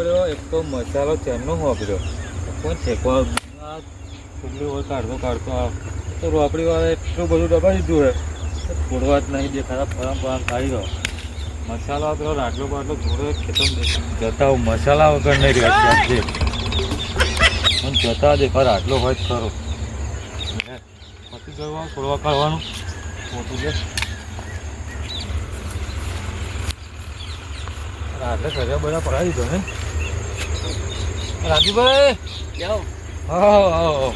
પડ્યો, એક તો મસાલો ચેનનો વાપર્યો કોણ છે આ હોય, કાઢતો કાઢતો આ. તો રોપડીવાળા એટલું બધું દબાવી દીધું હે. છોડવા જ નહીં દેખાતા ફરમ ફરમ ખાઈ ગયો. મસાલો આપેલો પેલો રાટલો બાટલો જોડે ખેતમ જતા મસાલા વગર નહીં રહ્યો પણ જતા દેખા રાટલો હોય જ ખરો. પછી ગયો છોડવા કાઢવાનું. મોટું છે. રાત્રે કર્યા બધા પડાવી દીધો ને. રાજુભાઈ? જાઓ. હા હા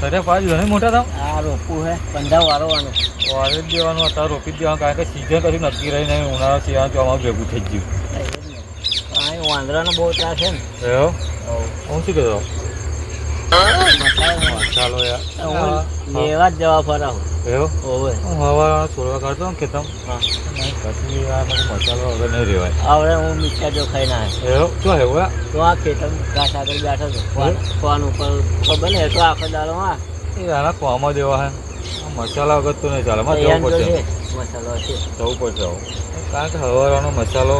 ઘરે ઘણી મોટા થાવ આ રોપવું હે બંધા વારવાનું. વારે દેવાનું અત્યારે રોપી દેવાનું કારણ કે સિઝન કશું નક્કી રહી નહીં ઉનાળા શિયાળા ચોમાસું ભેગું થઈ ગયું. વાંદરાનો બહુ ત્રાસ છે ને. હું શું કહેતો? ચાલો હું યાર લેવા જ જવા ફરાવું એવો ઓવે હું હવા છોડવા કાઢતો ને ખેતમ પછી આ મને મસાલો વગર નહીં રહેવાય આવડે હું મીઠા જો ખાઈ ના એવો તો આ ખેતર ઘાસ આગળ બેઠો ફોન ઉપર ખબર ને તો આખો દાડો હા એ આના કોમાં દેવા હે મસાલા વગર તો નહીં ચાલે મારે જવું પડશે મસાલો છે જવું પડશે. કારણ કે હવારવાનો મસાલો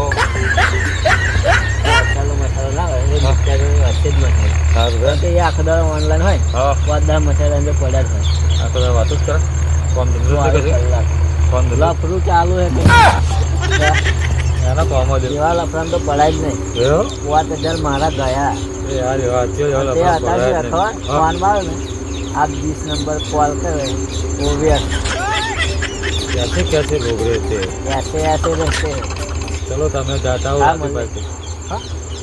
મસાલો મસાલો ના હોય એ મિક્સર હશે જ મસાલો સારું કારણ કે એ આખો દાડો ઓનલાઈન હોય હા બધા મસાલા અંદર પડ્યા જ હોય આ તો વાતો જ કરે કોમ ધંધો બાર શું કરે કલાક કોમ ધંધો લફરું ચાલુ હે કે એના કોમાં દે એવા લફરામ તો પડાય જ નહીં એવો વાત હજાર મારા ગયા એ યાર એવા અત્યારે એવા તે લફડા હતા પડાય જ શું નહીં. ખબર હા. ફોન મારો ને આપ बीस नंबर कॉल करे वो भी कैसे कैसे लोग रहते हैं ऐसे ऐसे रहते हैं चलो તમે જાતા હો હા, રાતે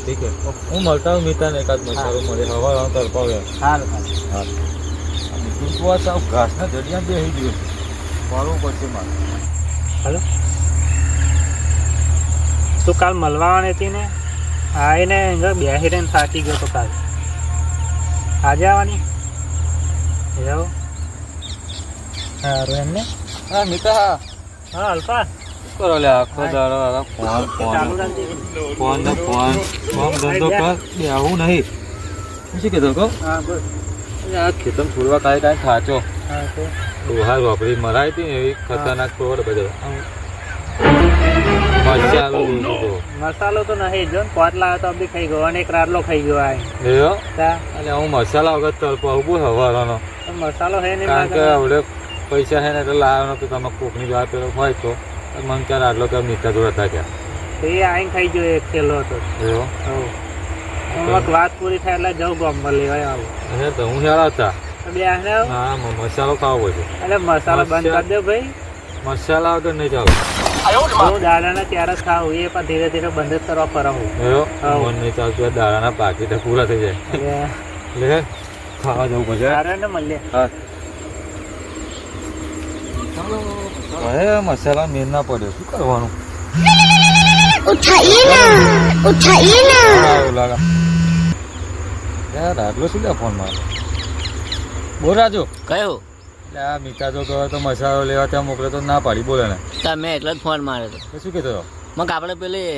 ઠીક છે. હું મળતા હું મિતા એકાદ મસાલો મળે. હવા હવા તરપાવે સારું સારું બીજું આ સાવ ઘાસના જડિયા બેસી ગયું. મળવું પડશે મારે. હલો. તું કાલ મળવાની હતી ને? આવીને એને એંગળ બેસીને થાકી ગયો તો કાલ. આજે આવવાની? એવું સારું એમને હા મિતા. હા અલ્પા કરો લે આખો દાડો આ ફોન ફોન. ફોન ને ફોન. ફોન ધંધો કર. બેહવું નહીં. શું કહેતો કહો હા આ ખેતમ છોડવા કાંઈ કાંઈ ખાચો હા તો. ડોહા વાપરી મરાઈ હતી ને એવી ખતરનાક છોડ બધો. મસાલો મસાલો તો નહીં જો પાંચ લાવ્યો તો બી ખાઈ ગયો અને એક રાટલો ખાઈ ગયો આ. એવો? હું. મસાલા વગર તળપાવું બહુ હવારવાનો મસાલો હે નહીં કારણ કે હવે પૈસા હે ને એટલે લાવવાનો તો તમે કોકની જોવા પેલો હોય તો. મને ક્યારે આટલો કેમ નીતા જોડે હતા ત્યાં એ આઈને ખાઈ ગયો એક થેલો હતો. એવો? અમુક વાત પૂરી થાય એટલે જાઉં ગામમાં લેવાય આવું. હે તો હું હેરા હતા. હા મસાલો ખાવો પડશે. અરે મસાલો બંધ કરી દો ભાઈ. મસાલા વગર નહીં ચાલો. હું દાડાના ત્યારે જ ખાવું એ પણ ધીરે ધીરે બંધ જ કરવા ફરાવું મન નહીં ચાલતું દાડાના પાકીટ પૂરા થઈ જાય. લે ખાવા જવું પડશે. ને મળીએ. હા. અરે મસાલા મેન ના પડ્યો. શું કરવાનું? યાર શું લે ફોન મારો? બોરાજો કયો? આ મીતા તો કહો લેવા ત્યાં મોકલે તો ના પાડી બોલે ને. તમે જ ફોન માર્યો શું કહેતો મગ આપણે પેલી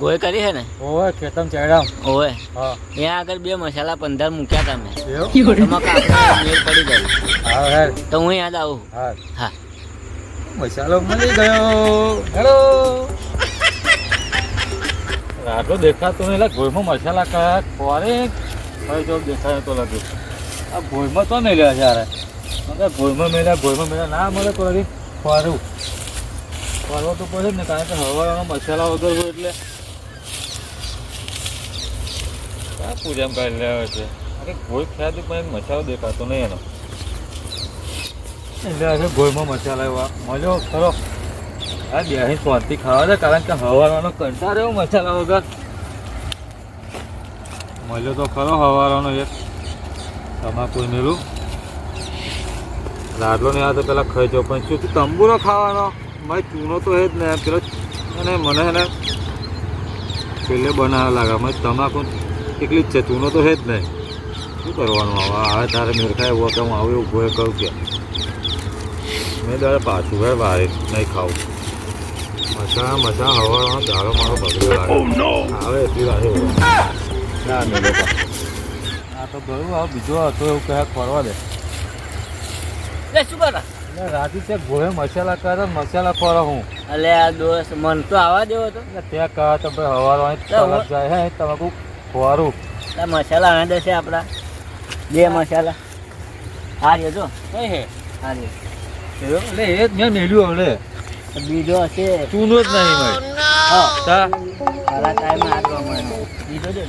ગોય કરી હે ને? ઓવે ખેતમ ચડાવ ઓવે. હા. ત્યાં આગળ બે મસાલા પંદર મૂક્યા તમે. મગ આપણે મેળ પડી ગઈ હા તો હું યાદ આવું. હા. હા. મસાલો મળી ગયો. હેલો. આટલો દેખાતો નહીં, એટલે ભોયમાં મસાલા કયા ખોરે જો દેખાય તો લાગે. આ ભોયમાં તો નહીં લેવા યાર મગર ભોયમાં મેળ્યા ભોયમાં મેળ્યા. ના મળે તો હજી ખોરું ખોરવા તો પડે ને, કારણ કે હવાના મસાલા વગર હોય એટલે. આ પૂજામાં કાઢી લેવા છે. અરે ભોય ખ્યાલ પણ મસાલો દેખાતો નહીં એનો. એટલે આજે ગોળમાં મસાલા એવા મજો ખરો. આ બેહી શાંતિ ખાવા દે, કારણ કે હવારવાનો કંટાળ એવો મસાલા વગર. મળ્યો તો ખરો હવારવાનો એક. તમાકુ મેલું? લાડલો ને આ તો પેલા ખાઈ પણ શું તંબુરો ખાવાનો? મારે ચૂનો તો હે જ ને, પેલો અને મને એને પેલે બનાવવા લાગે મને તમાકુ એકલી જ છે, ચૂનો તો હે જ નહીં શું કરવાનું હવે આવે તારે મેરખાય એવો કે હું આવું એવું ભોય કહું કે. મેં દાડે પાછું ભાઈ વારે નહીં ખાવું. મસા મસા હવાનો દાડો મારો બગડ્યો લાગે આવે એટલી રાહે ના મેં આ તો ગયું આ બીજો હતો એવું કહે ફરવા દે. લે શું કરો? રાતે છે ગોળે મસાલા કરે મસાલા ખોરો હું. અલે આ દોસ્ત મન તો આવા દેવો તો ત્યાં કહા તો ભાઈ હવારો અહીં તો જાય હે તમાકુ ખોરું મસાલા આને દેશે આપણા. બે મસાલા. હા રહ્યો જો. કઈ હે હા. રહ્યો એટલે એ જ મેં મેળ્યું હવે બીજો હશે ચૂનો જ નહીં ભાઈ હા તા. ખરા ટાઈમે આ મળે. બીજો જો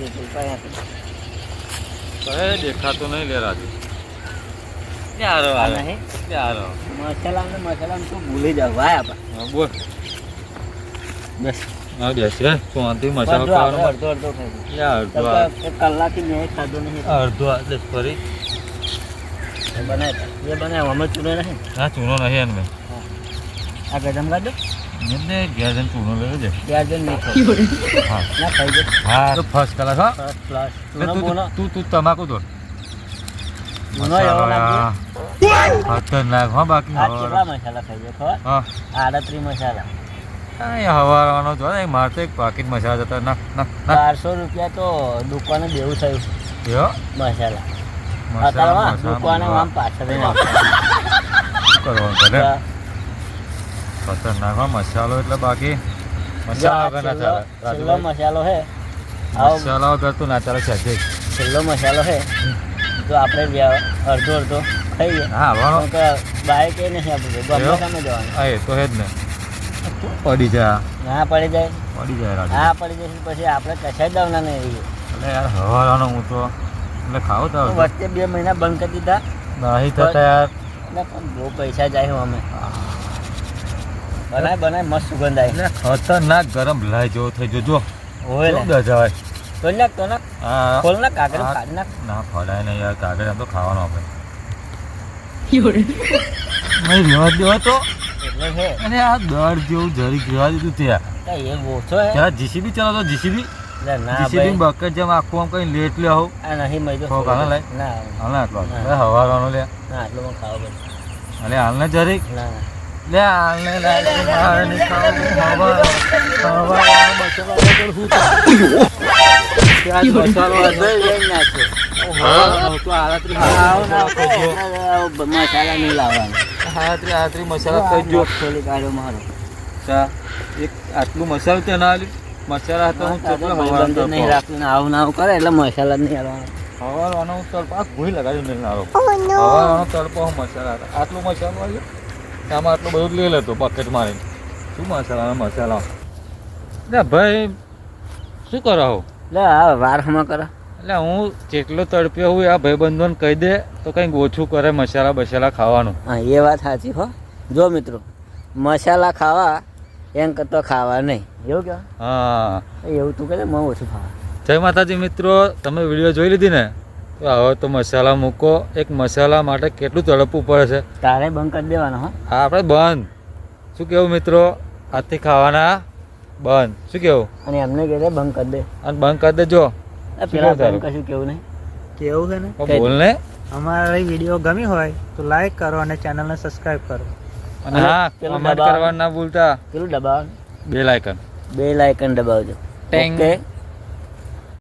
કયા દેખાતો નહીં લે રાજુ. ક્યાં આ રહ્યો નહીં? ક્યાં રહ્યો મસાલા ને મસાલા તો ભૂલી જાવ. ભાઈ આપા. બોલ. બસ. હા બેસી હે. શાંતિ મસાલો ખાવાનો અડધો અડધો ખાઈ યા અડધો આ- કલાકથી મેં ખાધો નહીં. અડધો આટલે ફરી બનાવ્યા એ બનાવ્યા અમે ચૂનો નહીં હા ચૂનો નહીં એમ આ ગજમ કાઢો એટલે ઘેર જઈને ચૂનો લેવો છે. ત્યાર જઈને નહીં હા. ના ખાઈ જાય હા તો ફર્સ્ટ ક્લાસ હા. ફર્સ્ટ ક્લાસ તું- તું તું તમાકુ દોડ ખતરનાક હા બાકી કેટલા મસાલા ખાઈ જાય ખબર? હા. આડત્રીસ મસાલા. હવારવાનો જો ને મારે તો એક પાકીટ મસાલા જતા નાખ નાખ બારસો રૂપિયા તો દુકાને દેવું થયું. મસાલા. અત્યારમાં મસાલા આમ પાછળ કરવાનું કરે ખતરનાક મસાલો એટલે બાકી મસાલો વગર ના છેલ્લો- ચાલે. છેલ્લો મસાલો હે. આવો વગર તું ના ચાલે છે છેલ્લો મસાલો હે. જો આપણે અડધો અડધો ખાઈએ. હા તો કે બાઈક એ નહીં આપણે ગમે? સામે જવાનું. હા એ તો હે જ ને. પડી જાય. ના પડી જાય. પડી જાય હા પડી જશે પછી આપણે કશાય દવના નહીં. રહીએ એટલે યાર હવારવાનો હું તો એટલે ખાવ તો. વચ્ચે બે મહિના બંધ કરી દીધા. નહીં થતા યાર. એટલે પણ બહુ પૈસા જાય અમે. બનાય બનાય મસ્ત સુગંધ આવી. એટલે ખતરનાક ગરમ લાય જેવો થઈ જો જો ઓય ગજાય. તો ના તો ના ખોલ ના કાગળ આ- ના ના ફળાય નહીં યાર. કાગળ આમ તો ખાવાનો આપણે. નહીં રહેવા દેવા તો. અને આ દર જેવું જરી રહેવા દીધું ત્યાં. એ ઓછો હે. ત્યાં જીસીબી ચલાવતો જીસીબી ના ભાઈ બકેટ જેમ આખું આમ કઈ લેટ લે હોવ આ નહીં મજો ખો કાના લાય? ના હાલ આટલો ના. હવારવાનો લે ના આટલું મને ખાવા અલે જરીક ના ના લે હાલને લે લે, મારે નહીં ખાવું, મસાલો નાખો ના નહીં લાવવાનું મસાલા ખાઈ ગયો કાઢ્યો મારો ચા એક આટલું મસાલો ત્યાં ના આલ્યું મસાલા તો હું કેટલો ભાઈબંધો નહીં રાખીને આવું ના આવું કરે એટલે મસાલા નહીં આવવાનું હવારવાનો હું તળપો આ ભૂઈ લગાડ્યું નહીં નારો Oh. હવારવાનો તળપો હું મસાલા હતા આટલું મસાલો આવ્યો આમાં આટલું બધું લઈ લેતો બકેટ મારીને. શું મસાલા? મસાલા ભાઈ શું કરો હો? એટલે આ વાર હમા કરો. એટલે હું જેટલો તડપ્યો હું આ ભાઈબંધોને કહી દે તો કંઈક ઓછું કરે મસાલા બસાલા ખાવાનું. હા એ વાત સાચી હો. જો મિત્રો મસાલા ખાવા એમ કરતો ખાવા નહીં. એવું કે? હા. એવું તું કહે મને ઓછું ખાવા. જય માતાજી મિત્રો તમે વીડિયો જોઈ લીધી ને? તો હવે તો મસાલા મૂકો. એક મસાલા માટે કેટલું તડપવું પડે છે? તારે બંધ કરી દેવાનો હા. હા આપણે બંધ. શું કેવું મિત્રો? આજથી ખાવાના? બંધ. શું કેવું? અને એમને કહે બંધ કરી દે. અને બંધ કરી દેજો. આ પેલા? કશું કેવું નહીં. કેવું છે ને? બોલ ને. અમારા વીડિયો ગમી હોય તો લાઈક કરો અને ચેનલને સબસ્ક્રાઈબ કરો. અને હા પેલું કરવાનું ના ભૂલતા પેલું દબાવ બે લાયકન બે લાયકન દબાવજો. ઓકે